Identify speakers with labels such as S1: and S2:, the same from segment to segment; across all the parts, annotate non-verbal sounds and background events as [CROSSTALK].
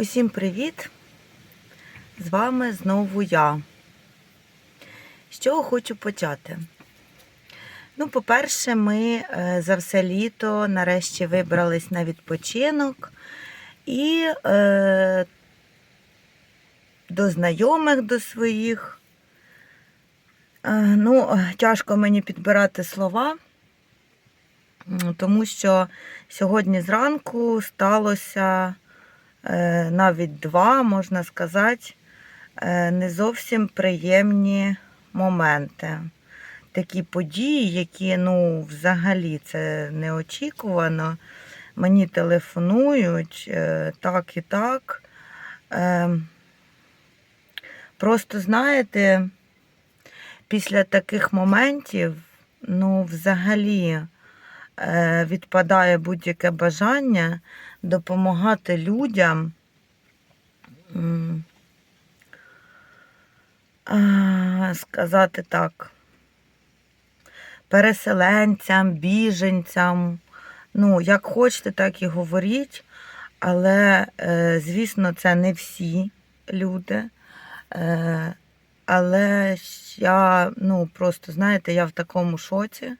S1: Усім привіт! З вами знову я. З чого хочу почати? Ну, по-перше, ми е, за все літо нарешті вибрались на відпочинок і е, до знайомих до своїх. Е, ну, тяжко мені підбирати слова, тому що сьогодні зранку сталося навіть два, можна сказати, е, не зовсім приємні моменти. Такі події, які ну, взагалі це неочікувано. Мені телефонують е, так і так. Е, Просто знаєте, після таких моментів, ну, взагалі, е, відпадає будь-яке бажання допомагати людям. Сказати так, переселенцям, біженцям. Ну, як хочете, так і говоріть. Але, е, звісно, це не всі люди. Е, Але я, ну, просто, знаєте, я в такому шоці.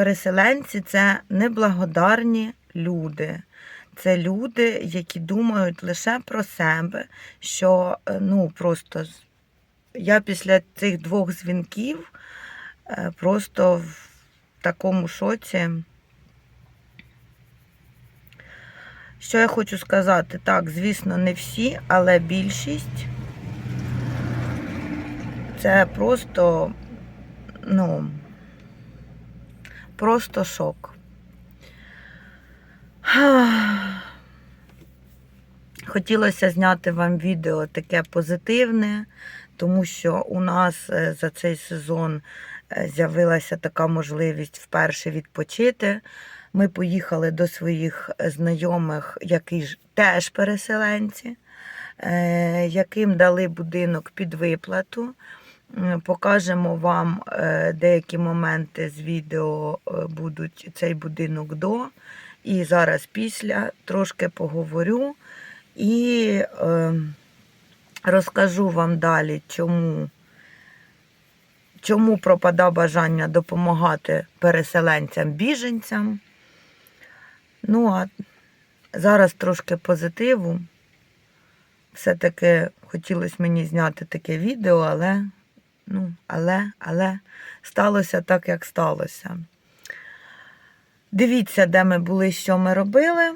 S1: Переселенці це неблагодарні люди. Це люди, які думають лише про себе, що е, ну просто я після цих двох дзвінків е, просто в такому шоці. Що я хочу сказати? Так, звісно, не всі, але більшість це просто, ну, просто шок. Хотілося зняти вам відео таке позитивне, тому що у нас е, за цей сезон е, з'явилася така можливість вперше відпочити. Ми поїхали до своїх знайомих, які ж теж переселенці, е, яким дали будинок під виплату. М, Покажемо вам е, деякі моменти з відео е, будуть цей будинок до. І зараз після трошки поговорю і е, розкажу вам далі, чому, чому пропада бажання допомагати переселенцям-біженцям. Ну, а зараз трошки позитиву. Все-таки хотілося мені зняти таке відео, але, ну, але, але сталося так, як сталося. Дивіться, де ми були, що ми робили.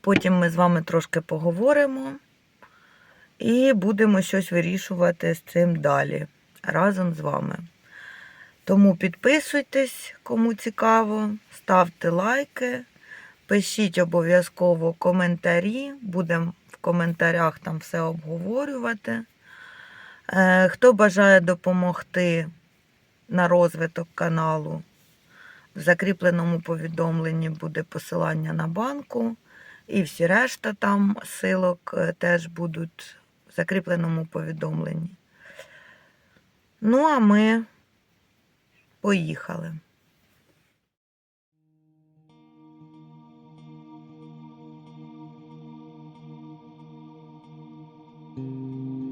S1: Потім ми з вами трошки поговоримо і будемо щось вирішувати з цим далі разом з вами. Тому підписуйтесь, кому цікаво, ставте лайки, пишіть обов'язково коментарі, будемо в коментарях там все обговорювати. Е, хто бажає допомогти на розвиток каналу, в закріпленому повідомленні буде посилання на банку. І всі решта там силок е, теж будуть в закріпленому повідомленні. Ну, а ми поїхали. Thank you.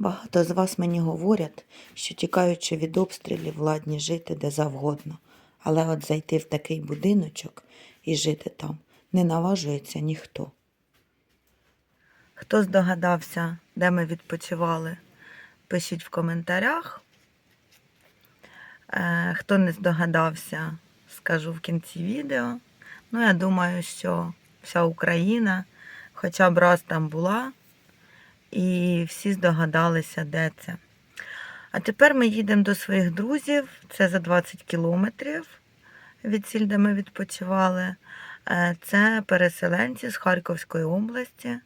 S1: Багато з вас мені говорять, що тікаючи від обстрілів, ладні жити де завгодно. Але от зайти в такий будиночок і жити там не наважується ніхто. Хто здогадався, де ми відпочивали, пишіть в коментарях. Е, Хто не здогадався, скажу в кінці відео. Ну, я думаю, що вся Україна хоча б раз там була, і всі здогадалися, де це. А тепер ми їдемо до своїх друзів. Це за 20 кілометрів від сіль, де ми відпочивали. Е, Це переселенці з Харківської області.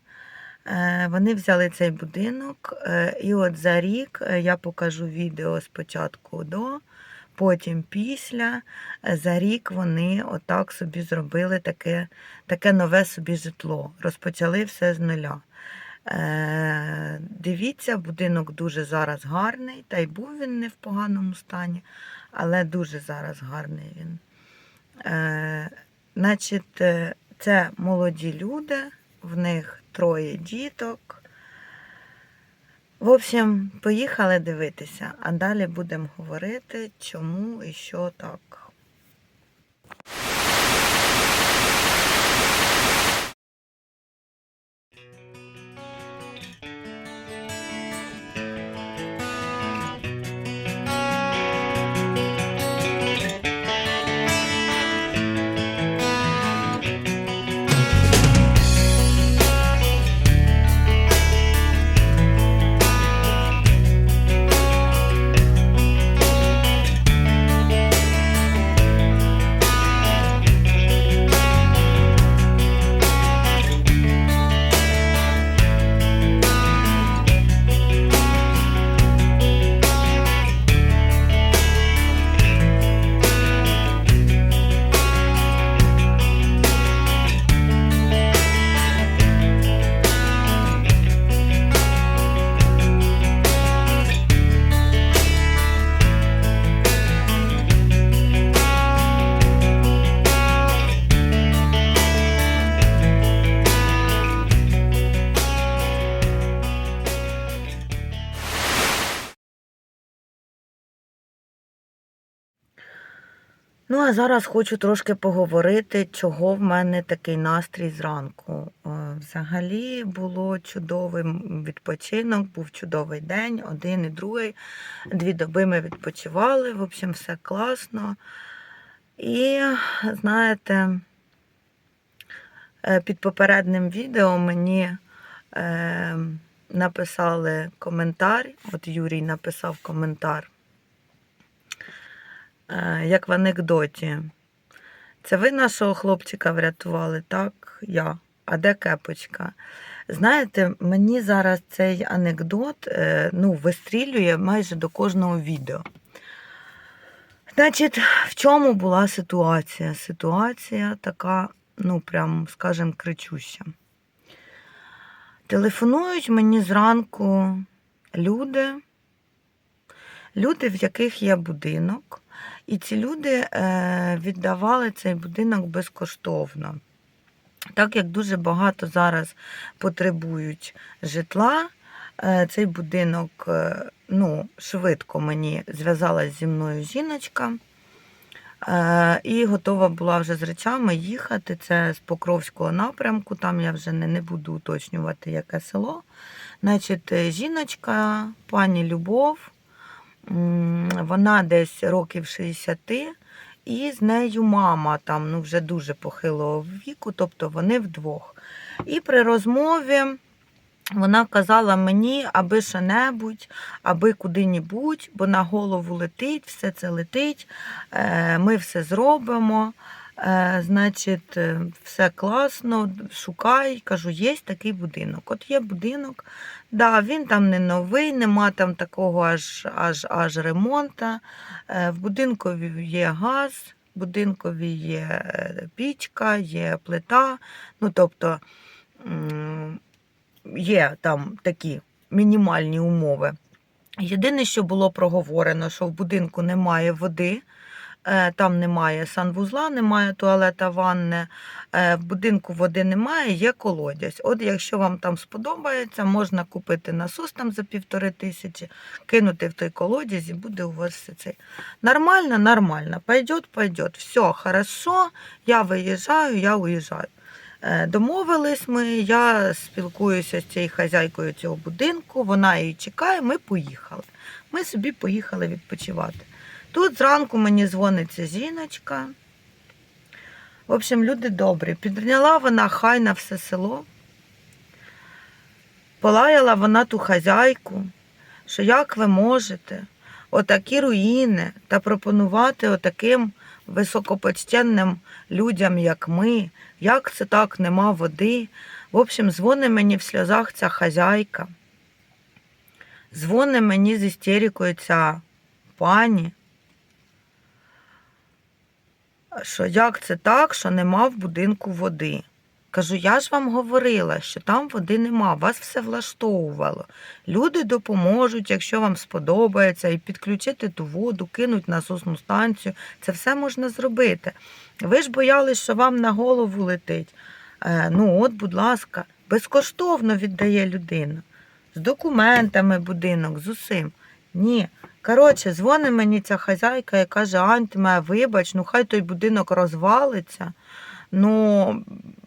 S1: Е, Вони взяли цей будинок, е, і от за рік я покажу відео спочатку до, потім після. За рік вони отак собі зробили таке, таке нове собі житло. Розпочали все з нуля. Е, Дивіться, будинок дуже зараз гарний, та й був він не в поганому стані, але дуже зараз гарний він. Е, Значить, е, це молоді люди, в них троє діток. В общем, поїхали дивитися, а далі будемо говорити, чому і що так. Ну, а зараз хочу трошки поговорити, чого в мене такий настрій зранку. Е, Взагалі було чудовий відпочинок, був чудовий день, один і другий. Дві доби ми відпочивали, в общем, все класно. І, знаєте, е, під попереднім відео мені е, написали коментар, от Юрій написав коментар. Е, як в анекдоті. Це ви нашого хлопчика врятували, так? Я. А де кепочка? Знаєте, мені зараз цей анекдот е, ну, вистрілює майже до кожного відео. Значить, в чому була ситуація? Ситуація така, ну, прям, скажем, кричуща. Телефонують мені зранку люди, люди, в яких є будинок. І ці люди е, віддавали цей будинок безкоштовно. Так як дуже багато зараз потребують житла, е, цей будинок е, ну, швидко мені зв'язалась зі мною жіночка. І готова була вже з речами їхати. Це з Покровського напрямку, там я вже не, не буду уточнювати, яке село. Значить, жіночка, пані Любов, Вона десь років 60, і з нею мама там ну, вже дуже похилого віку, тобто вони вдвох. І при розмові вона казала мені, аби що-небудь, аби куди-небудь, бо на голову летить, все це летить, е, ми все зробимо. Е, Значить, е, все класно, шукай, кажу, є такий будинок. От є будинок, да, він там не новий, нема там такого аж аж, аж ремонта. Е, В будинкові є газ, в будинкові є пічка, є плита. Ну, тобто є там такі мінімальні умови. Єдине, що було проговорено, що в будинку немає води. Е, Там немає санвузла, немає туалета, ванни, е, в будинку води немає, є колодязь. От якщо вам там сподобається, можна купити насос там за півтори тисячі, кинути в той колодязь і буде у вас все це. Нормально, нормально. Пойдет, пойдет. Все, хорошо, я виїжджаю, я уїжджаю. Е, Домовились ми, я спілкуюся з цією хазяйкою цього будинку, вона її чекає, ми поїхали. Ми собі поїхали відпочивати. Тут зранку мені дзвониться жіночка. В общем, люди добрі. Підняла вона хай на все село. Полаяла вона ту хазяйку, що як ви можете отакі руїни та пропонувати отаким високопочтенним людям, як ми, як це так, нема води. В общем, дзвони мені в сльозах ця хазяйка. Дзвони мені з істерикою ця пані. Що як це так, що нема в будинку води? Кажу, я ж вам говорила, що там води нема, вас все влаштовувало. Люди допоможуть, якщо вам сподобається, і підключити ту воду, кинуть насосну станцію. Це все можна зробити. Ви ж боялись, що вам на голову летить. Е, ну, от, будь ласка, безкоштовно віддає людина. З документами будинок, з усім. Ні. Коротше, дзвонить мені ця хазяйка і каже, Ань, ти мене вибач, ну хай той будинок розвалиться. Ну,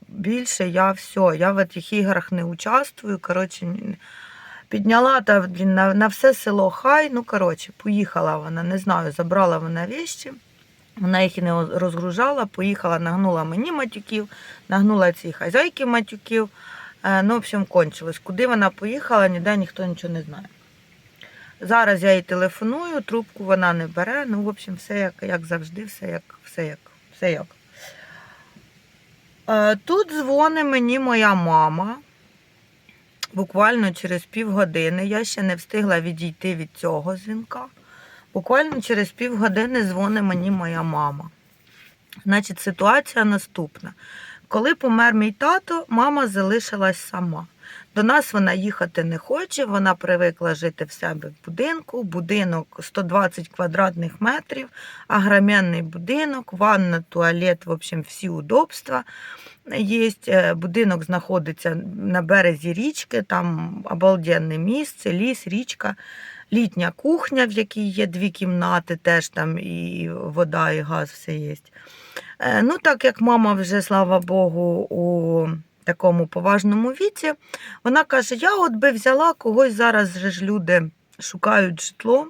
S1: більше я все, я в цих іграх не участвую. Коротше, підняла та блін, на, на все село хай. Ну, коротше, поїхала вона, не знаю, забрала вона вещі. Вона їх і не розгружала, поїхала, нагнула мені матюків, нагнула цій хазяйки матюків. Е, Ну, в общем, кончилось. Куди вона поїхала, ніде ніхто нічого не знає. Зараз я їй телефоную, трубку вона не бере. Ну, в общем, все як, як завжди, все як, все як, все як. Е, Тут дзвонить мені моя мама. Буквально через півгодини. Я ще не встигла відійти від цього дзвінка. Буквально через півгодини дзвонить мені моя мама. Значить, ситуація наступна. Коли помер мій тато, мама залишилась сама. До нас вона їхати не хоче, вона привикла жити в себе в будинку. Будинок 120 квадратних метрів, агром'янний будинок, ванна, туалет, в общем, всі удобства є. Е, Будинок знаходиться на березі річки, там обалденне місце, ліс, річка, літня кухня, в якій є дві кімнати, теж там і вода, і газ, все є. Е, Ну, так як мама вже, слава Богу, у такому поважному віці, вона каже: я от би взяла когось зараз же ж люди шукають житло.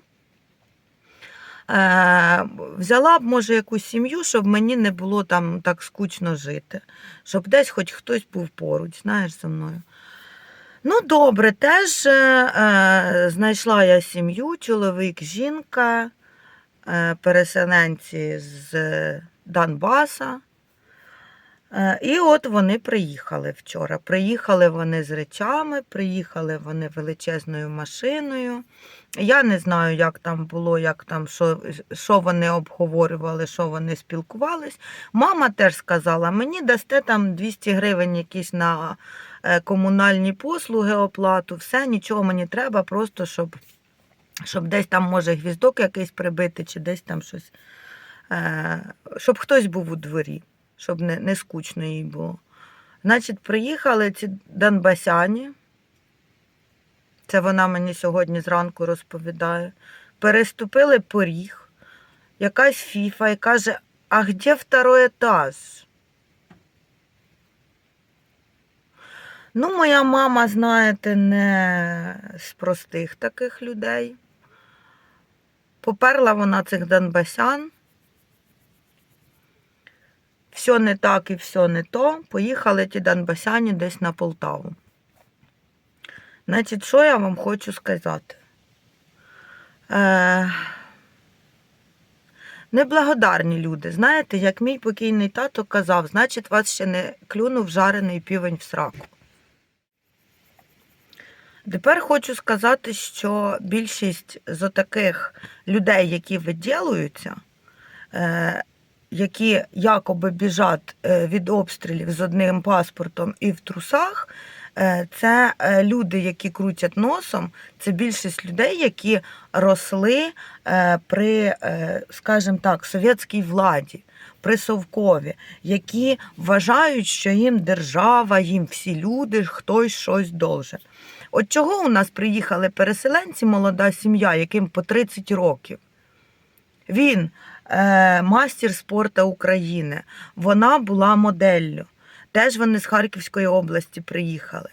S1: Е, взяла б, може, якусь сім'ю, щоб мені не було там так скучно жити, щоб десь хоч хтось був поруч, знаєш, зі мною. Ну, добре, теж е, е, знайшла я сім'ю, чоловік, жінка, е, переселенці з Донбаса. Е, І от вони приїхали вчора. Приїхали вони з речами, приїхали вони величезною машиною. Я не знаю, як там було, як там, що, що вони обговорювали, що вони спілкувались. Мама теж сказала, мені дасте там 200 гривень якісь на е, комунальні послуги, оплату, все, нічого мені треба, просто щоб, щоб десь там може гвіздок якийсь прибити, чи десь там щось, е, щоб хтось був у дворі щоб не, не скучно їй було. Значить, приїхали ці донбасяні. Це вона мені сьогодні зранку розповідає. Переступили поріг, якась фіфа і каже, а де второй етаж? Ну, моя мама, знаєте, не з простих таких людей. Поперла вона цих донбасян все не так і все не то. Поїхали ті донбасяні десь на Полтаву. Значить, що я вам хочу сказати? Е... Неблагодарні люди. Знаєте, як мій покійний тато казав, значить, вас ще не клюнув жарений півень в сраку. Тепер хочу сказати, що більшість з таких людей, які виділуються, е, які якоби біжать е, від обстрілів з одним паспортом і в трусах, Е, Це е, люди, які крутять носом, це більшість людей, які росли при, скажімо так, совєтській владі, при Совкові, які вважають, що їм держава, їм всі люди, хтось щось должен. От чого у нас приїхали переселенці, молода сім'я, яким по 30 років? Він мастер спорту України. Вона була моделлю. Теж вони з Харківської області приїхали.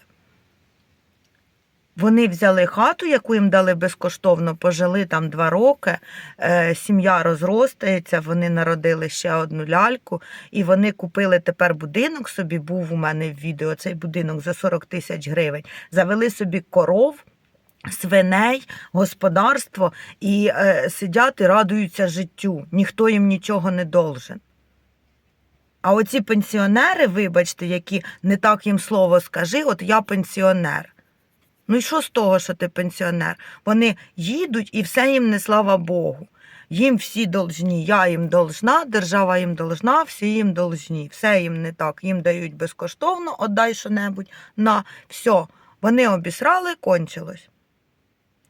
S1: Вони взяли хату, яку їм дали безкоштовно, пожили там два роки. Е, сім'я розростається, вони народили ще одну ляльку, і вони купили тепер будинок собі. Був у мене в відео цей будинок за 40 тисяч гривень. Завели собі коров. Свиней, господарство і е, сидять і радуються життю. Ніхто їм нічого не должен. А оці пенсіонери, вибачте, які не так їм слово скажи, от я пенсіонер. Ну і що з того, що ти пенсіонер? Вони їдуть і все їм не слава Богу. Їм всі должні, я їм должна, держава їм должна, всі їм должні. Все їм не так. Їм дають безкоштовно, отдай що-небудь на все. Вони обісрали, кончилось.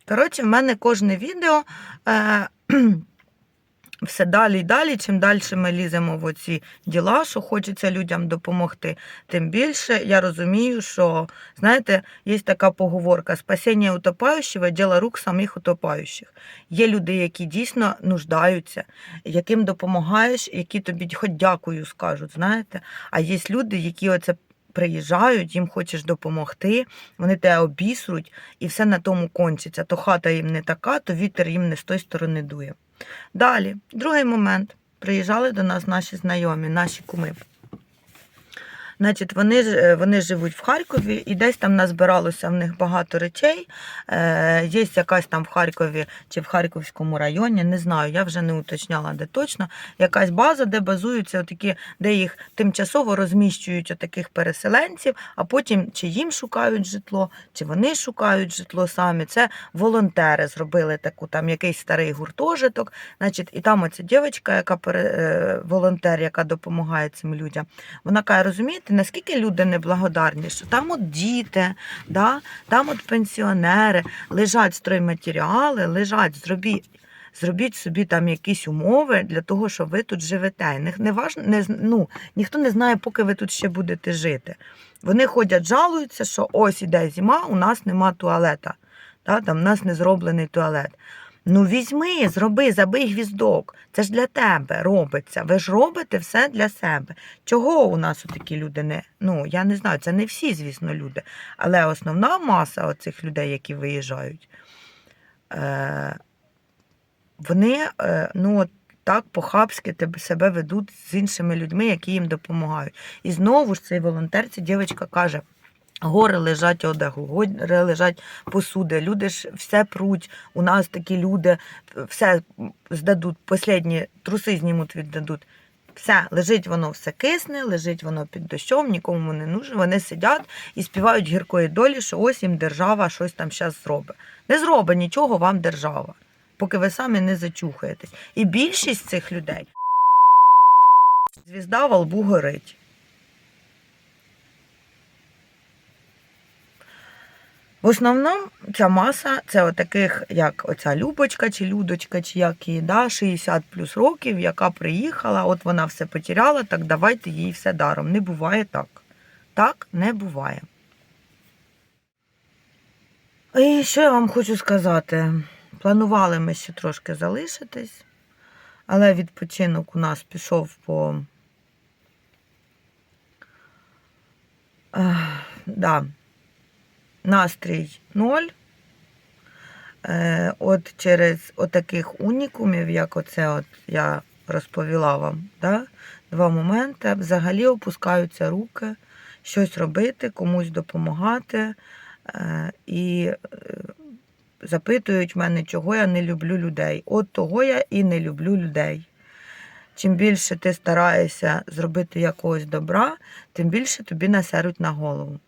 S1: Коротше, в мене кожне відео е, [CLEARS THROAT] все далі і далі. Чим далі ми ліземо в оці діла, що хочеться людям допомогти, тим більше я розумію, що, знаєте, є така поговорка: спасіння утопаючого – діло рук самих утопаючих. Є люди, які дійсно нуждаються, яким допомагаєш, які тобі хоч дякую скажуть, знаєте. А є люди, які оце приїжджають, їм хочеш допомогти, вони тебе обісруть, і все на тому кончиться. То хата їм не така, то вітер їм не з тої сторони дує. Далі, другий момент. Приїжджали до нас наші знайомі, наші куми. Значить, вони, е, вони живуть в Харкові і десь там назбиралося в них багато речей. Е, є якась там в Харкові чи в Харківському районі, не знаю, я вже не уточняла, де точно. Якась база, де базуються отакі, де їх тимчасово розміщують отаких переселенців, а потім чи їм шукають житло, чи вони шукають житло самі. Це волонтери зробили таку там якийсь старий гуртожиток. Значить, і там оця дівчинка, яка е, волонтер, яка допомагає цим людям. Вона каже, розумієте, наскільки люди неблагодарні, що там от діти, да, там от пенсіонери, лежать стройматеріали, лежать, зробіть. Зробіть собі там якісь умови для того, що ви тут живете. Не, не важно, не, ну, ніхто не знає, поки ви тут ще будете жити. Вони ходять, жалуються, що ось іде зима, у нас нема туалета. Да, там у нас не зроблений туалет. Ну візьми, зроби, забий гвіздок. Це ж для тебе робиться. Ви ж робите все для себе. Чого у нас такі люди не. Ну, я не знаю, це не всі, звісно, люди. Але основна маса оцих людей, які виїжджають, е, вони е, ну, так по-хабськи себе ведуть з іншими людьми, які їм допомагають. І знову ж цей волонтер, ця дівчинка каже. Гори лежать одягу, гори лежать посуди. Люди ж все пруть. У нас такі люди все здадуть, останні труси знімуть, віддадуть. Все, лежить воно все кисне, лежить воно під дощом, нікому не нужно. Вони сидять і співають гіркої долі, що ось їм держава щось там зараз зробить. Не зробить нічого вам держава, поки ви самі не зачухаєтесь. І більшість цих людей звізда во лбу горить. В основному ця маса це отаких, як оця Любочка чи Людочка, чи як її, да, 60 плюс років, яка приїхала, от вона все потеряла, так давайте їй все даром. Не буває так. Так не буває. І що я вам хочу сказати? Планували ми ще трошки залишитись, але відпочинок у нас пішов по. Ех, да, настрій ноль. Е, От через отаких унікумів, як оце от я розповіла вам, да? два моменти. Взагалі опускаються руки, щось робити, комусь допомагати. Е, І е, запитують мене, чого я не люблю людей. От того я і не люблю людей. Чим більше ти стараєшся зробити якогось добра, тим більше тобі насеруть на голову.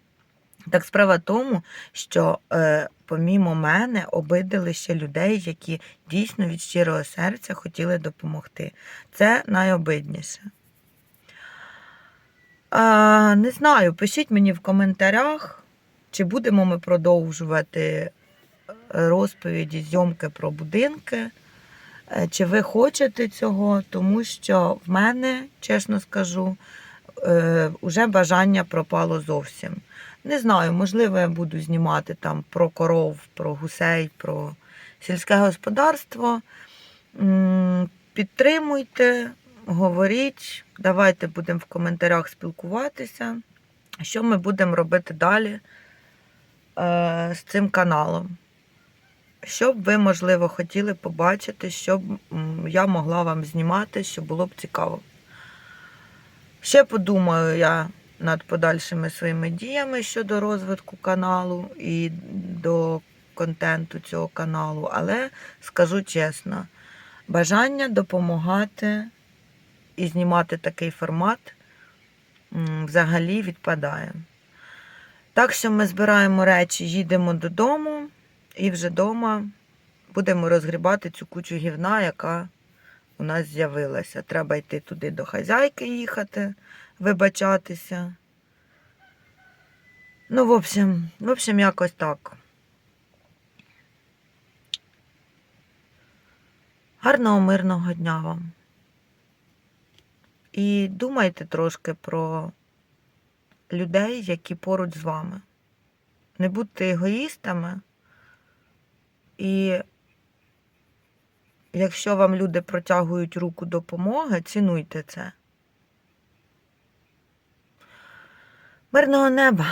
S1: Так справа в тому, що е, помімо мене обидили ще людей, які дійсно від щирого серця хотіли допомогти. Це найобидніше. А, не знаю, пишіть мені в коментарях, чи будемо ми продовжувати е, розповіді, зйомки про будинки. Е, Чи ви хочете цього? Тому що в мене, чесно скажу, е, уже бажання пропало зовсім. Не знаю, можливо, я буду знімати там про коров, про гусей, про сільське господарство. Підтримуйте, говоріть, давайте будемо в коментарях спілкуватися, що ми будемо робити далі е, з цим каналом. Що б ви, можливо, хотіли побачити, що б я могла вам знімати, що було б цікаво. Ще подумаю я над подальшими своїми діями щодо розвитку каналу і до контенту цього каналу, але скажу чесно, бажання допомагати і знімати такий формат взагалі відпадає. Так що ми збираємо речі, їдемо додому і вже вдома будемо розгрібати цю кучу гівна, яка у нас з'явилася. Треба йти туди до хазяйки їхати, вибачатися. Ну, в общем, в общем, якось так. Гарного мирного дня вам. І думайте трошки про людей, які поруч з вами. Не будьте егоїстами. І якщо вам люди протягують руку допомоги, цінуйте це. Мирного неба!